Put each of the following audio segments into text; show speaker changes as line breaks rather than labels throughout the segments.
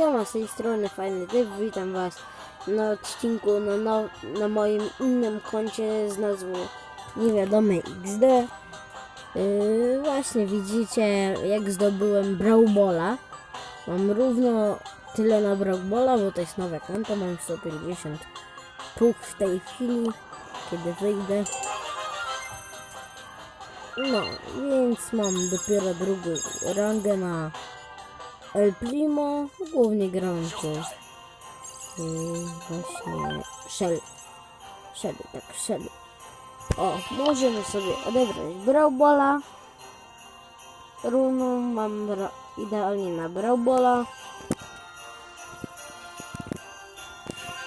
Siema, z tej strony Fajny Typ, witam was na odcinku na, na, moim innym koncie z nazwą Niewiadome XD. Yy, właśnie widzicie jak zdobyłem Brawlbola. Mam równo tyle na Brawlbola, bo to jest nowe konto, mam 150 puch w tej chwili, kiedy wyjdę. No, więc mam dopiero drugą rangę na El Primo, głównie tu yy, właśnie Shell. Shelly, tak, Shelly. O, możemy sobie odebrać Brawlbola. Runą mam idealnie na Brawlbola.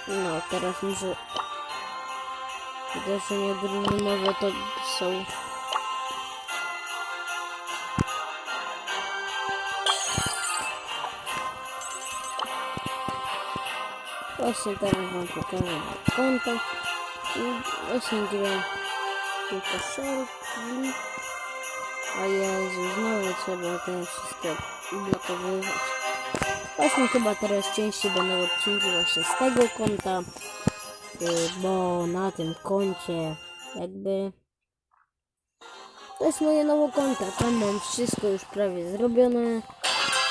No, teraz muszę... Uderzenia drużynowe to są... Właśnie teraz wam pokażę konto. I właśnie gram tylko szerki. O Jezu, znowu trzeba te wszystkie blokowywać. Właśnie chyba teraz częściej będą odcinki właśnie z tego konta. y, Bo na tym koncie jakby to jest moje nowe konto. Tam mam wszystko już prawie zrobione.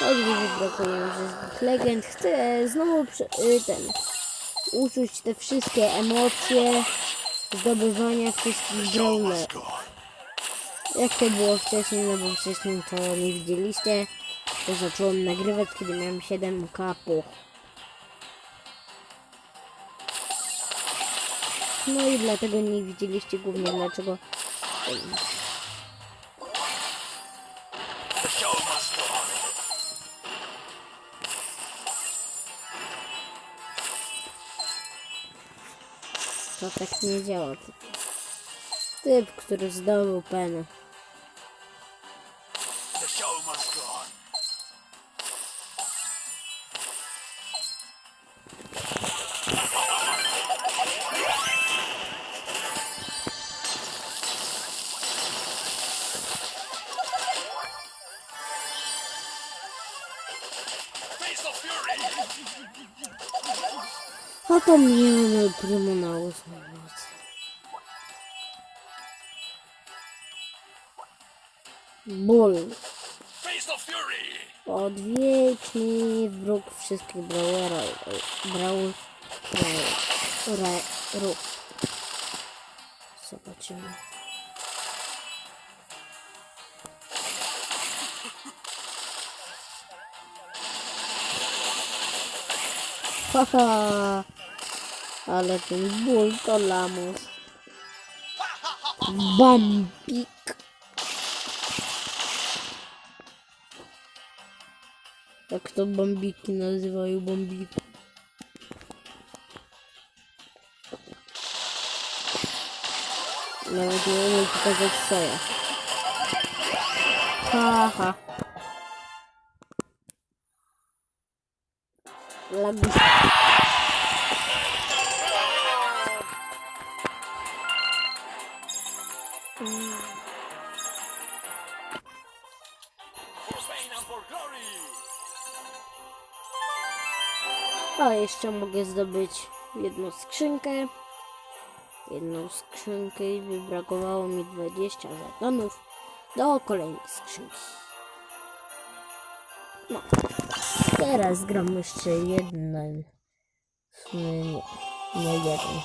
Choćby brakuje wszystkich legend. Chcę znowu y, ten uczuć te wszystkie emocje zdobywania wszystkich brawlerów. Jak to było wcześniej, no bo wcześniej to nie widzieliście. To zacząłem nagrywać, kiedy miałem 7k puch. No i dlatego nie widzieliście głównie dlaczego. To tak nie działa. Typ, który zdobył penę. A to mnie primo na ósmej nocy. Ból. Odwiedźmy wróg wszystkich brawlera, brawl, rów. Zobaczymy. Haha, ale ten ból to lamus. Bambik. Jak to bambiki nazywają bambiki? Nawet nie umiem pokazać soja. Haha. Lagus. A jeszcze mogę zdobyć jedną skrzynkę. Jedną skrzynkę i wybrakowało mi 20 żetonów do kolejnej skrzynki. No. Teraz gram jeszcze jeden. Sumie nie, nie jeden.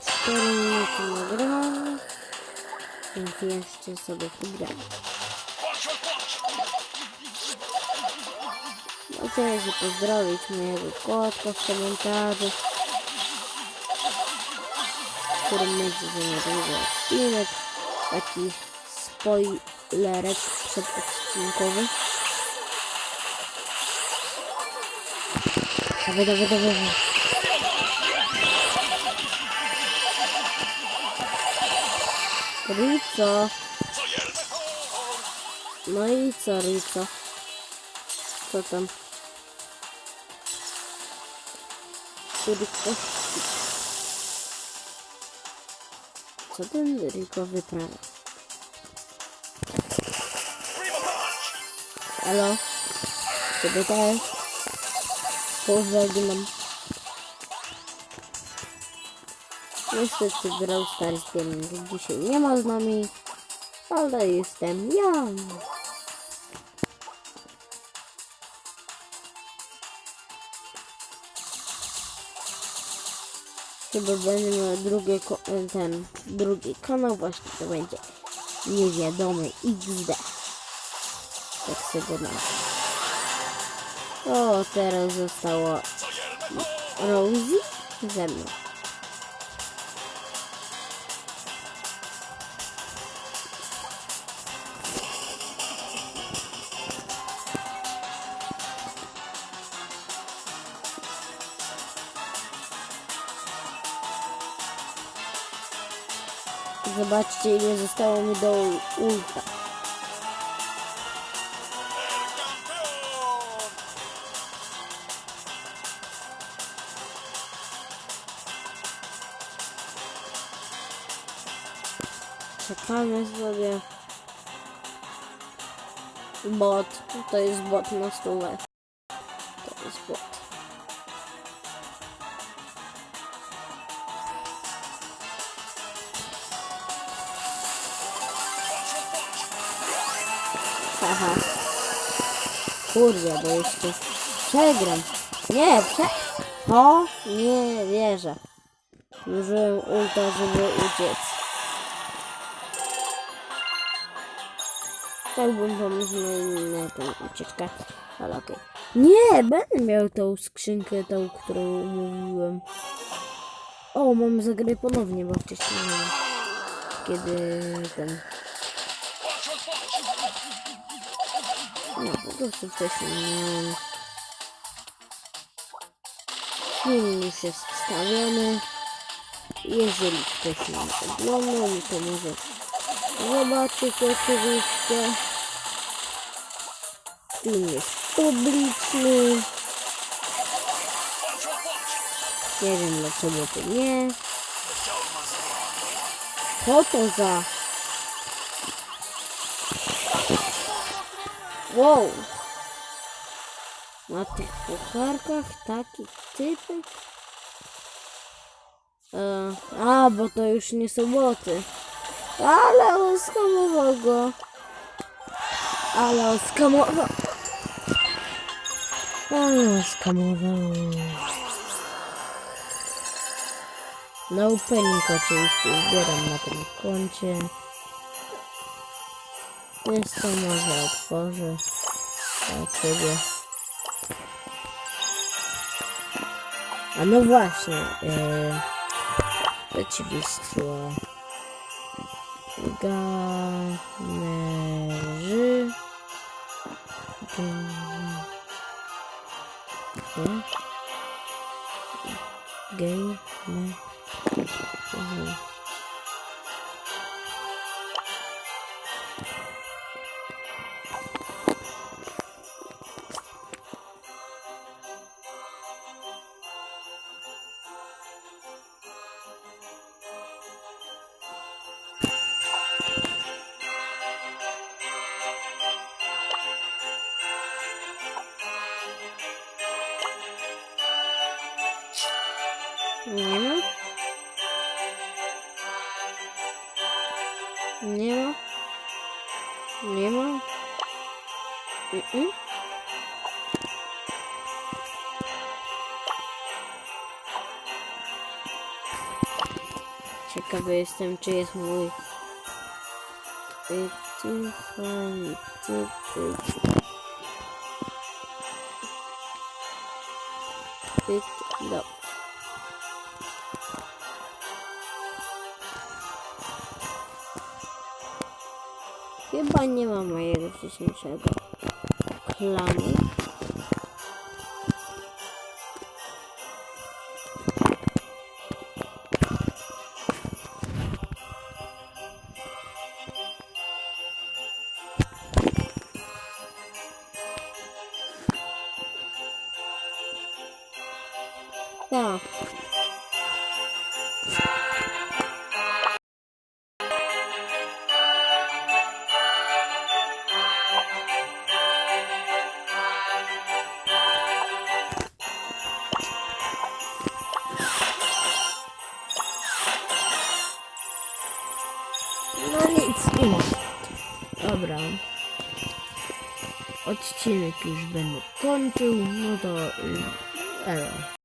4 minuty nagrałem. Więc jeszcze sobie pogram. Się pozdrowić mojego kotka w komentarzu, w którym będzie za niedługo odcinek, taki spoilerek przedodcinkowy. Dawaj, dawaj, dawaj. Rico, no i co Rico? Co tam? Rico. Co ten Rico wyprawia? Elo? Ciebie też. Pożegnam. Niestety Brawl Stars Gaming dzisiaj nie ma z nami, ale jestem ja. Chyba będę miał drugie, ko- ten drugi kanał, właśnie to będzie niewiadomy XD. Tak sobie nazwę. O, teraz zostało Rosie ze mną. Zobaczcie ile zostało mi do ulta. Czekamy sobie. Bot. To jest bot na stole. Haha. Kurde, bo jeszcze przegram. Nie, prze... O, nie wierzę. Użyłem ulta, żeby uciec. Chciałbym pomóc na inną tą ucieczkę, ale okej. Nie, będę miał tą skrzynkę, tą, którą mówiłem. O, mam zagrać ponownie, bo wcześniej. Kiedy ten... No, prostu wcześniej nie miałem. Film już jest wstawiony. Jeżeli ktoś nie oglądał, to może zobaczyć oczywiście. Film jest publiczny. Nie wiem dlaczego to nie. Co to za... Wow! Na tych pucharkach taki typek. E, a, bo to już nie soboty. Ale oskamował go. Ale oskamował. Ale oskamował. Na opening oczywiście zbieram na tym koncie. Więc to może otworzę dla ciebie. A no właśnie, e, przeciwieństwo gamerzy game game Nie ma? Nie ma? Nie ma? Mm-mm. Ciekawy jestem, czy jest mój ty, ty, fajny, ty, ty, ty, Chyba nie ma mojego wcześniejszego klanu. Tak. Odcinek już będę kończył, no to... Y, elo.